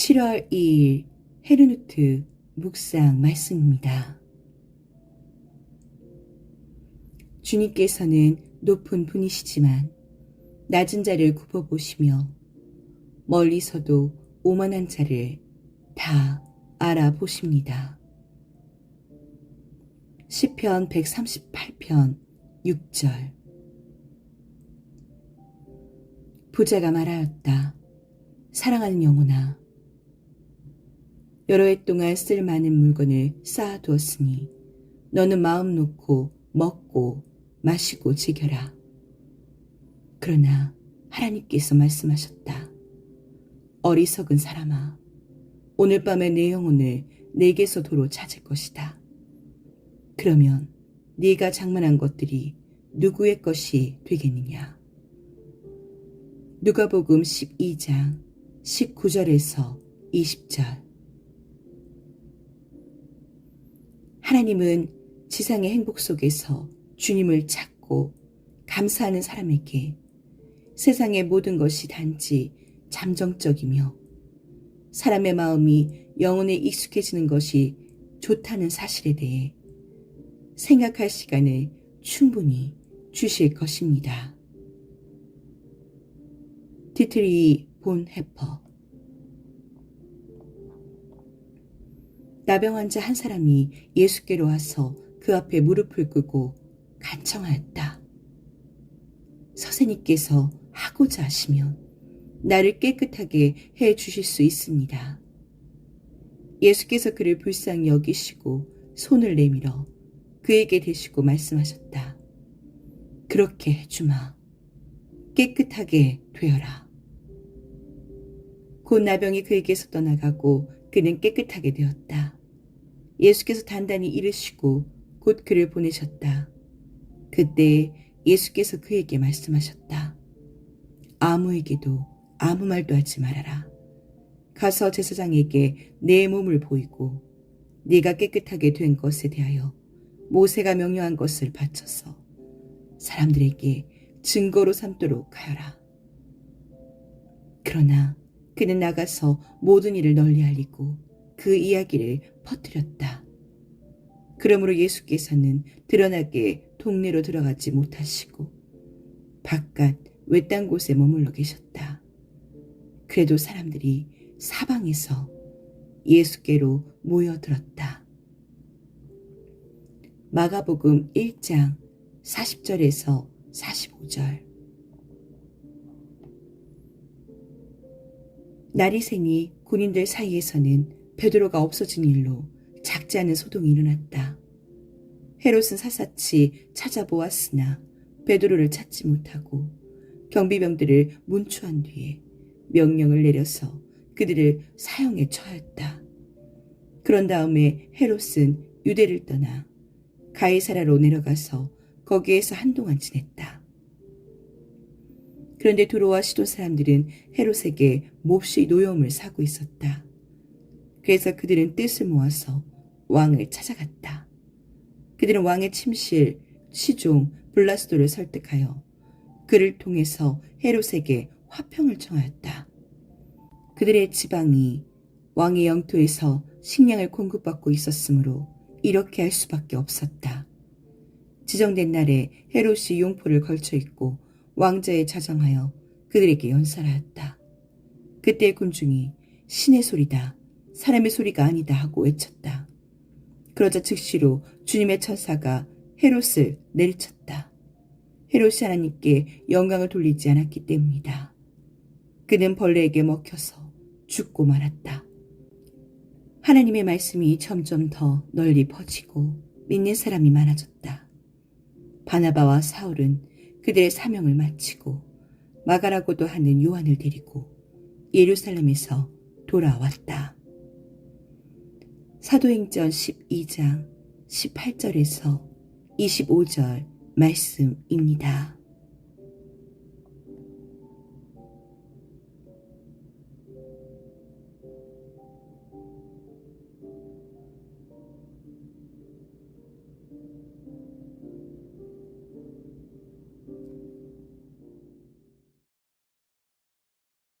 7월 2일 헤르누트 묵상 말씀입니다. 주님께서는 높은 분이시지만 낮은 자를 굽어보시며 멀리서도 오만한 자를 다 알아보십니다. 시편 138편 6절 부자가 말하였다. 사랑하는 영혼아 여러 해 동안 쓸 많은 물건을 쌓아두었으니 너는 마음 놓고 먹고 마시고 즐겨라. 그러나 하나님께서 말씀하셨다. 어리석은 사람아, 오늘 밤에 내 영혼을 내게서 도로 찾을 것이다. 그러면 네가 장만한 것들이 누구의 것이 되겠느냐? 누가복음 12장 19절에서 20절 하나님은 지상의 행복 속에서 주님을 찾고 감사하는 사람에게 세상의 모든 것이 단지 잠정적이며 사람의 마음이 영혼에 익숙해지는 것이 좋다는 사실에 대해 생각할 시간을 충분히 주실 것입니다. 디트리 본 해퍼 나병 환자 한 사람이 예수께로 와서 그 앞에 무릎을 꿇고 간청하였다. 선생님께서 하고자 하시면 나를 깨끗하게 해 주실 수 있습니다. 예수께서 그를 불쌍히 여기시고 손을 내밀어 그에게 대시고 말씀하셨다. 그렇게 해주마. 깨끗하게 되어라. 곧 나병이 그에게서 떠나가고 그는 깨끗하게 되었다. 예수께서 단단히 이르시고 곧 그를 보내셨다. 그때 예수께서 그에게 말씀하셨다. 아무에게도 아무 말도 하지 말아라. 가서 제사장에게 내 몸을 보이고 네가 깨끗하게 된 것에 대하여 모세가 명령한 것을 바쳐서 사람들에게 증거로 삼도록 하여라. 그러나 그는 나가서 모든 일을 널리 알리고 그 이야기를 퍼뜨렸다. 그러므로 예수께서는 드러나게 동네로 들어가지 못하시고 바깥 외딴 곳에 머물러 계셨다. 그래도 사람들이 사방에서 예수께로 모여들었다. 마가복음 1장 40절에서 45절 날이 새니 군인들 사이에서는 베드로가 없어진 일로 작지 않은 소동이 일어났다. 헤롯은 사사치 찾아보았으나 베드로를 찾지 못하고 경비병들을 문추한 뒤에 명령을 내려서 그들을 사형에 처하였다. 그런 다음에 헤롯은 유대를 떠나 가이사라로 내려가서 거기에서 한동안 지냈다. 그런데 두로와 시돈 사람들은 헤롯에게 몹시 노여움을 사고 있었다. 그래서 그들은 뜻을 모아서 왕을 찾아갔다. 그들은 왕의 침실 시종 블라스도를 설득하여 그를 통해서 헤롯에게 화평을 청하였다. 그들의 지방이 왕의 영토에서 식량을 공급받고 있었으므로 이렇게 할 수밖에 없었다. 지정된 날에 헤롯이 용포를 걸쳐 입고 왕자에 자정하여 그들에게 연설하였다. 그때 군중이 신의 소리다, 사람의 소리가 아니다 하고 외쳤다. 그러자 즉시로 주님의 천사가 헤롯을 내리쳤다. 헤롯이 하나님께 영광을 돌리지 않았기 때문이다. 그는 벌레에게 먹혀서 죽고 말았다. 하나님의 말씀이 점점 더 널리 퍼지고 믿는 사람이 많아졌다. 바나바와 사울은 그들의 사명을 마치고 마가라고도 하는 요한을 데리고 예루살렘에서 돌아왔다. 사도행전 12장 18절에서 25절 말씀입니다.